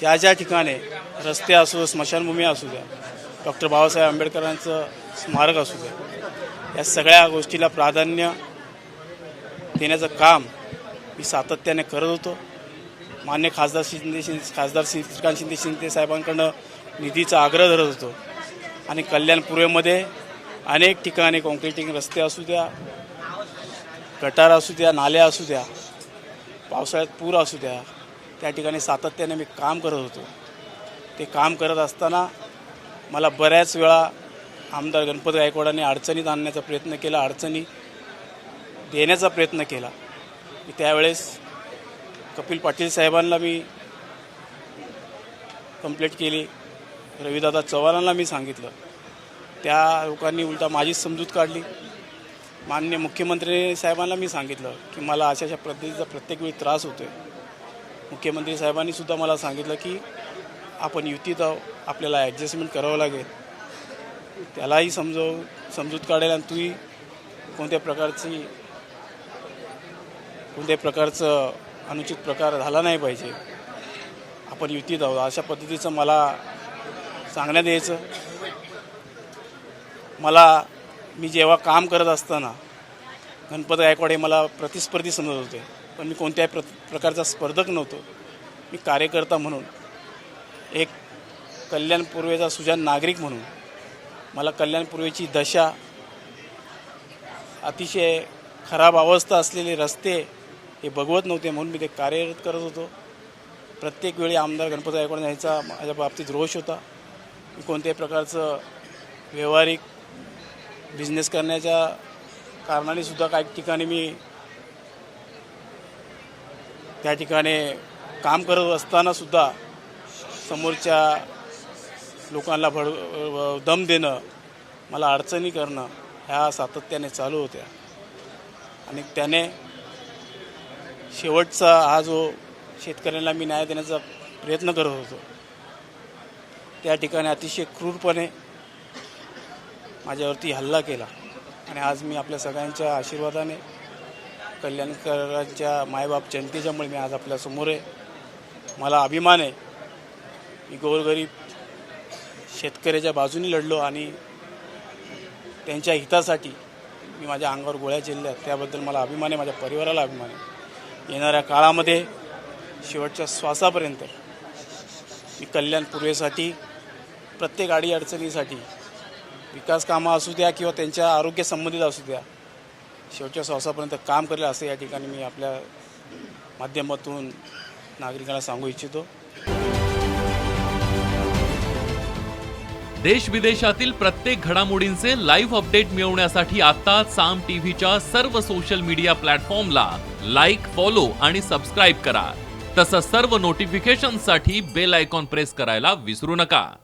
त्या ज्या ठिकाणी रस्ते असो स्मशानभूमी असू द्या डॉक्टर बाबासाहेब आंबेडकरांचं स्मारक असू द्या या सगळ्या गोष्टीला प्राधान्य देण्याचं काम मी सातत्याने करत होतो. मान्य खासदार शिंदे शिंदे खासदार श्रीकांत शिंदे शिंदे साहेबांकडनं निधीचा आग्रह धरत होतो. आणि कल्याण पूर्वेमध्ये अनेक ठिकाणी कॉन्क्रिटिंग रस्ते असू द्या गटार असू द्या नाल्या असू द्या पावसाळ्यात पूर असू द्या त्या ठिकाणी सातत्याने मी काम करत होतो. ते काम करत असताना मला बऱ्याच वेळा आमदार गणपत गायकवाडांनी अडचणीत आणण्याचा प्रयत्न केला अडचणी देण्याचा प्रयत्न केला. मी त्यावेळेस कपिल पाटील साहेबांना मी कंप्लेंट केली. रविदादा चव्हाणांना मी सांगितलं. त्या लोकांनी उलटा माझीच समजूत काढली. माननीय मुख्यमंत्री साहेबांना मी सांगितलं की मला अशा अशा पद्धतीचा प्रत्येक वेळी त्रास होतो आहे मुख्यमंत्री साहेबांनी सुद्धा मला सांगितलं की आपण युतीत आहो आपल्याला ॲडजस्टमेंट करावं लागेल. त्यालाही समजव समजूत काढेल आणि तूही कोणत्या प्रकारची कोणत्याही प्रकारचं अनुचित प्रकार झाला नाही पाहिजे. आपण युतीत आहोत अशा पद्धतीचं मला सांगण्यात यायचं. मला मी जेव्हा काम करत असताना गणपत गायकवाड हे मला प्रतिस्पर्धी समजत होते. पण मी कोणत्याही प्र प्रकारचा स्पर्धक नव्हतो. मी कार्यकर्ता म्हणून एक कल्याणपूर्वेचा सुजान नागरिक म्हणून मला कल्याणपूर्वेची दशा अतिशय खराब अवस्था असलेले रस्ते हे बघवत नव्हते म्हणून मी ते कार्यरत करत होतो. प्रत्येक वेळी आमदार गणपत गायकवाड यांचा माझ्या बाबतीत रोष होता. मी कोणत्याही प्रकारचं व्यवहारिक बिझनेस करण्याच्या कारणाने सुद्धा काही ठिकाणी मी त्या ठिकाणी काम करत असताना सुद्धा समोरच्या लोकांना भड दम देणं मला अडचणी करणं ह्या सातत्याने चालू होत्या. आणि त्याने शेवटचा हा जो शेतकऱ्यांना मी न्याय देण्याचा प्रयत्न करत होतो त्या ठिकाणी अतिशय क्रूरपणे माझ्यावरती हल्ला केला. आणि आज मी आपल्या सगळ्यांच्या आशीर्वादाने कल्याणकरांच्या मायबाप जनतेच्यामुळे मी आज आपल्यासमोर आहे. मला अभिमान आहे. मी गोरगरीब शेतकऱ्याच्या बाजूने लढलो आणि त्यांच्या हितासाठी मी माझ्या अंगावर गोळ्या झेलल्या. त्याबद्दल मला अभिमान आहे. माझ्या परिवाराला अभिमान आहे. येणाऱ्या काळामध्ये शेवटच्या श्वासापर्यंत मी कल्याण पूर्वेसाठी प्रत्येक अडीअडचणीसाठी विकास कामं असू द्या किंवा त्यांच्या आरोग्य संबंधित असू द्या शेवटच्या श्वासापर्यंत काम करेल असं या ठिकाणी मी आपल्या माध्यमातून नागरिकांना सांगू इच्छितो. देश विदेशातील प्रत्येक घडामोडींचे लाईव्ह अपडेट मिळवण्यासाठी आता साम टीव्हीच्या सर्व सोशल मीडिया प्लॅटफॉर्मला लाईक फॉलो आणि सबस्क्राईब करा. तसंच सर्व नोटिफिकेशनसाठी बेल आयकॉन प्रेस करायला विसरू नका.